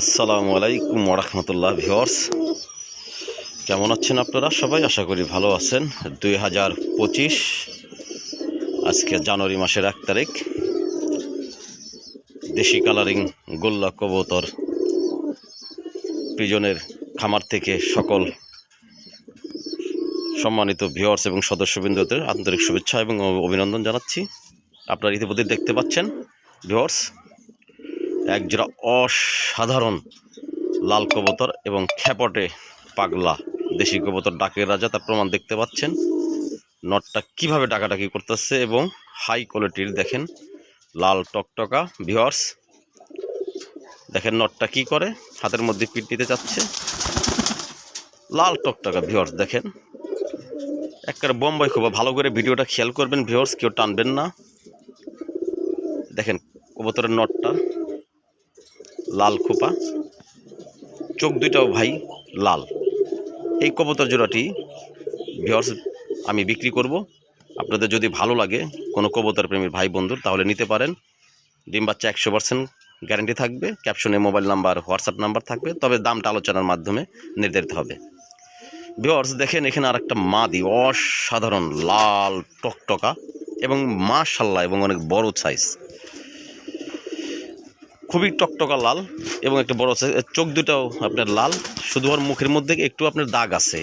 আসসালামু আলাইকুম ওরহমতুল্লাহ ভিওর্স কেমন আছেন আপনারা? সবাই আশা করি ভালো আছেন। দুই হাজার পঁচিশ, আজকে জানুয়ারি মাসের এক তারিখ। দেশি কালারিং, গোল্লা কবুতর প্রিজনের খামার থেকে সকল সম্মানিত ভিওর্স এবং সদস্যবৃন্দদের আন্তরিক শুভেচ্ছা এবং অভিনন্দন জানাচ্ছি। আপনারা ইতিমধ্যে দেখতে পাচ্ছেন ভিওর্স একজোড়া অসাধারণ লাল কবুতর এবং খ্যাপটে পাগলা দেশি কবুতর ডাকের রাজা, তার প্রমাণ দেখতে পাচ্ছেন। নটটা কীভাবে ডাকাডাকি করতেছে এবং হাই কোয়ালিটির দেখেন, লাল টকটকা ভিওর্স দেখেন নটটা কি করে, হাতের মধ্যে পিট নিতে চাচ্ছে। লাল টকটকা ভিওর্স দেখেন। একবারে বোম্বাই খুব ভালো করে ভিডিওটা খেয়াল করবেন ভিওর্স কেউ টানবেন না। দেখেন কবুতরের নটটা। লাল খোপা। চোখ দুইটাও ভাই লাল। এই কবুতর জোড়াটি ভিওর্স আমি বিক্রি করব। আপনাদের যদি ভালো লাগে কোনো কবুতর প্রেমীর ভাই বন্ধুর, তাহলে নিতে পারেন। ডিম বাচ্চা একশো পার্সেন্ট গ্যারান্টি থাকবে। ক্যাপশনে মোবাইল নাম্বার হোয়াটসঅ্যাপ নাম্বার থাকবে। তবে দামটা আলোচনার মাধ্যমে নির্ধারিত হবে। ভিওর্স দেখেন, এখানে আর একটা মাদি, অসাধারণ লাল টকটকা এবং মা মাশাল্লাহ এবং অনেক বড় সাইজ খুবই টকটকা লাল এবং একটা বড় আছে চোখ দুটাও আপনার লাল। শুধু ওর মুখের মধ্যে একটু আপনার দাগ আছে।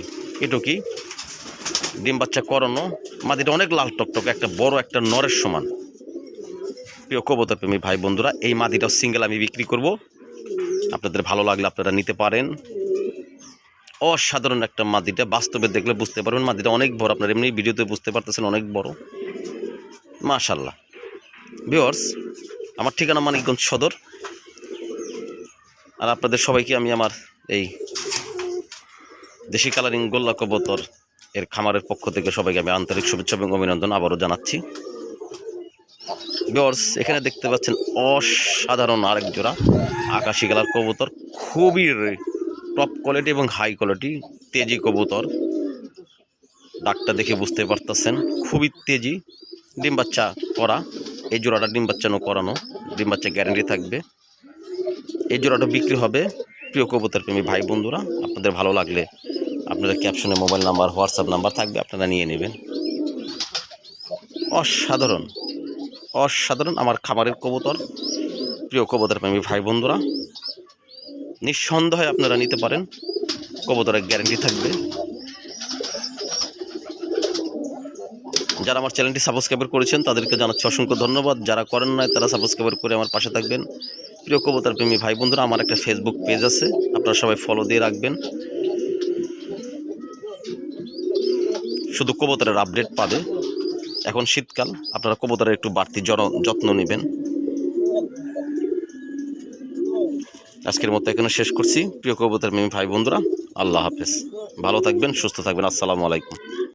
এটু কি? ডিম বাচ্চা করানো। মাদিটা অনেক লাল টকটক, একটা বড়, একটা নরের সমান। প্রিয় কবুতর প্রেমী ভাই বন্ধুরা, এই মাদিটাও সিঙ্গেল আমি বিক্রি করব। আপনাদের ভালো লাগলে আপনারা নিতে পারেন। অসাধারণ একটা মাদিটা বাস্তবে দেখলে বুঝতে পারবেন মাদিটা অনেক বড়। আপনার এমনি ভিডিওতে বুঝতে পারতেছেন অনেক বড়। মাশাল্লাহ ভিওর্স আমার ঠিকানা মানিকগঞ্জ সদর। আর আপনাদের সবাইকে আমি আমার এই দেশি কালারিং গোল্লা কবুতর এর খামারের পক্ষ থেকে সবাইকে আমি আন্তরিক শুভেচ্ছা এবং অভিনন্দন আবারও জানাচ্ছি। বিয়র্স এখানে দেখতে পাচ্ছেন অসাধারণ আরেক জোড়া আকাশি কালার কবুতর, খুবই টপ কোয়ালিটি এবং হাই কোয়ালিটি তেজি কবুতর। ডাকটা দেখে বুঝতে পারতেছেন, খুবই তেজি, ডিম বাচ্চা করা, এই জোড়াটা ডিম বাচ্চানো করানো, ডিম বাচ্চা গ্যারেন্টি থাকবে। এই জোড়াটা বিক্রি হবে প্রিয় কবুতর প্রেমী ভাই বন্ধুরা। আপনাদের ভালো লাগলে আপনাদের ক্যাপশনে মোবাইল নাম্বার, হোয়াটসঅ্যাপ নাম্বার থাকবে, আপনারা নিয়ে নেবেন। অসাধারণ অসাধারণ আমার খামারের কবুতর, প্রিয় কবুতর প্রেমী ভাই বন্ধুরা। নিঃসন্দেহে আপনারা নিতে পারেন, কবুতরের গ্যারেন্টি থাকবে। যারা আমার চ্যানেলটি সাবস্ক্রাইব করেছেন, তাদেরকে জানাচ্ছি অসংখ্য ধন্যবাদ। যারা করেন নাই, তারা সাবস্ক্রাইব করে আমার পাশে থাকবেন। প্রিয় কবুতর প্রেমী ভাই বন্ধুরা, আমার একটা ফেসবুক পেজ আছে, আপনারা সবাই ফলো দিয়ে রাখবেন। শুধু কবুতরের আপডেট পাবে। এখন শীতকাল, আপনারা কবুতরের একটু বাড়তি যত্ন নেবেন। আজকের মতো এখানে শেষ করছি। প্রিয় কবুতর প্রেমী ভাই বন্ধুরা, আল্লাহ হাফেজ। ভালো থাকবেন, সুস্থ থাকবেন। আসসালামু আলাইকুম।